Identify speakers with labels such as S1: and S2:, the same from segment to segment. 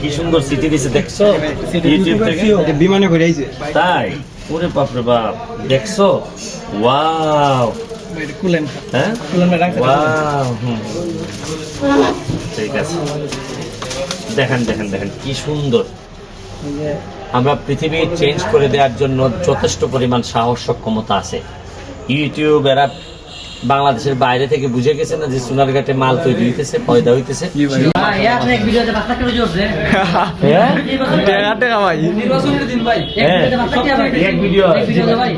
S1: কি সুন্দর সিটি দিছে দেখছ? ইউটিউব থেকে?
S2: বিমানে করে আইছে।
S1: তাই? ওরে বাপ রে বাপ দেখছ? ওয়াও।
S2: কুলেন।
S1: হ্যাঁ?
S2: কুলেন রাখছে
S1: ওয়াও ঠিক আছে। দেখেন দেখেন দেখেন কি সুন্দর। আমরা পৃথিবী চেঞ্জ করে দেওয়ার জন্য যথেষ্ট পরিমাণ সাহস সক্ষমতা আছে। ইউটিউব এরা বাংলাদেশের বাইরে থেকে বুঝে গেছে না যে সোনার সোনারঘাটে মাল তৈরি হইতেছে পয়দা হইতেছে।
S3: ভাই? আপনি এক ভিডিওতে পাঁচ লাখ টাকা জোরছে?
S2: টাকা টাকা ভাই।
S3: নির্বাচনের দিন ভাই। এক। ভিডিওতে পাঁচ লাখ টাকা ভাই
S1: এক ভিডিও
S3: এক ভিডিওতে ভাই।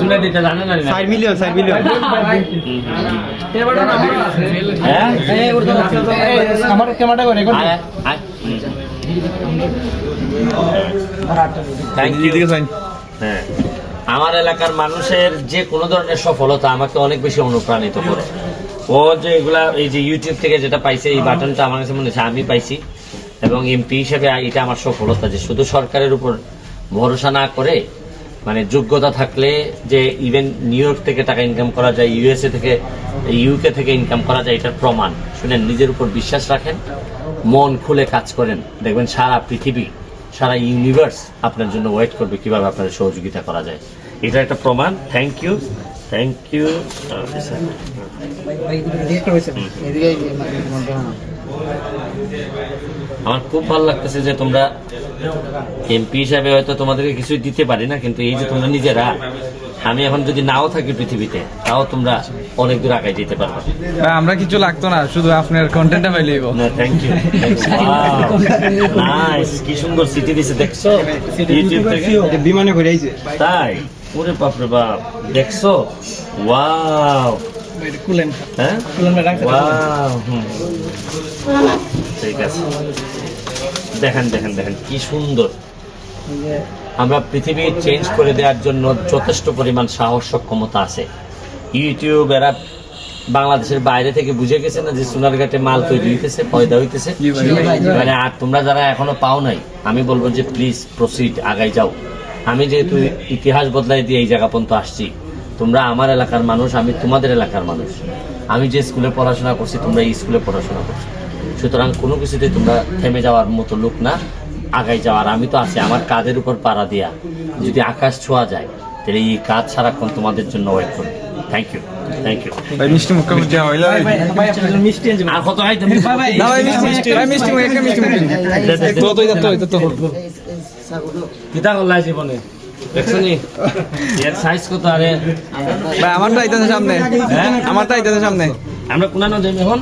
S1: শুনে দিতে জানে না। না?
S2: 4 মিলিয়ন 4 মিলিয়ন
S1: হ্ঁ
S3: এই ওর দাদা
S2: আমার ক্যামেরাটা করে রেকর্ড
S1: আয়, আয়। Thank you. হ্যাঁ। আমার এলাকার মানুষের যে কোনো ধরনের সফলতা আমাকে অনেক বেশি অনুপ্রাণিত করে। ও যে এগুলা, এই যে ইউটিউব থেকে যেটা পাইছে, এই বাটনটা আমার কাছে মনে হচ্ছে আমি পাইছি। এবং এমপি হিসেবে এটা আমার সফলতা যে শুধু সরকারের উপর ভরসা না করে মানে যোগ্যতা থাকলে যে ইভেন নিউ ইয়র্ক থেকে টাকা ইনকাম করা যায় ইউএসএ থেকে ইউকে থেকে ইনকাম করা যায়, এটার প্রমাণ। শুনেন, নিজের উপর বিশ্বাস রাখেন, মন খুলে কাজ করেন। দেখবেন সারা পৃথিবী সারা ইউনিভার্স আপনার জন্য ওয়েট করবে কীভাবে আপনার সহযোগিতা করা যায়। এটা একটা প্রমাণ। থ্যাংক ইউ থ্যাংক ইউ আমার খুব ভালো লাগতেছে যে তোমরা এমপি হিসাবে হয়তো তোমাদেরকে কিছুই দিতে পারি না, কিন্তু এই যে তোমরা নিজেরা আমি এখন যদি নাও থাকি পৃথিবীতে তাও তোমরা অনেক দূর আগায় যেতে পারবে।
S2: ভাই আমরা কিছু লাগতো না শুধু আপনার কন্টেন্টটা পাইলেই
S1: না থ্যাংক ইউ নাইস কি সুন্দর সিটি দিছে দেখছ? ইউটিউব থেকে।
S2: বিমানে করে আইছে।
S1: তাই? ওরে বাপ রে বাপ দেখছ? ওয়াও
S2: কুলেন।
S1: হ্যাঁ?
S2: কুলেন
S1: ওয়াও ঠিক আছে। দেখেন দেখেন দেখেন কি সুন্দর। আমরা পৃথিবী চেঞ্জ করে দেওয়ার জন্য যথেষ্ট পরিমাণ সাহস সক্ষমতা আছে। ইউটিউব এরা বাংলাদেশের বাইরে থেকে বুঝে গেছে না যে সোনারঘাটে মাল তৈরি হইতেছে পয়দা হইতেছে। মানে আর তোমরা যারা এখনও পাও নাই আমি বলব যে প্লিজ প্রসিড আগাই যাও। আমি যেহেতু ইতিহাস বদলাই দিয়ে এই জায়গা পর্যন্ত আসছি তোমরা আমার এলাকার মানুষ আমি তোমাদের এলাকার মানুষ। আমি যে স্কুলে পড়াশোনা করছি তোমরা এই স্কুলে পড়াশোনা করছ। সুতরাং কোনো কিছুতে তোমরা থেমে যাওয়ার মতো লোক না। আগাই যাওয়ার আমি তো আছি আমার কাজের উপর পাড়া দিয়া। যদি আকাশ ছোঁয়া যায় তাহলে এই কাজ সারাক্ষণ তোমাদের জন্য ওয়েট করবে। থ্যাংক ইউ থ্যাংক ইউ
S2: ভাই মিষ্টি মুখ কামড় দেওয়া হইল।
S3: মিষ্টি আনছি।
S1: আর কত হয়
S3: ভাই
S2: না ভাই মিষ্টি ভাই মিষ্টি মুখ একটা মিষ্টি মুখ তো তো তো তো তো
S1: কিতা করলাই জীবনে? দেখছ এর সাইজ কত আরে?
S2: ভাই আমারটা আইতাছে সামনে।
S1: হ্যাঁ?
S2: আমারটা আইতাছে সামনে।
S1: আমরা কোনা না যাই এখন।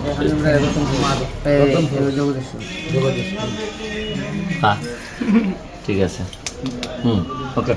S1: হ্যাঁ ঠিক আছে। হুম ওকে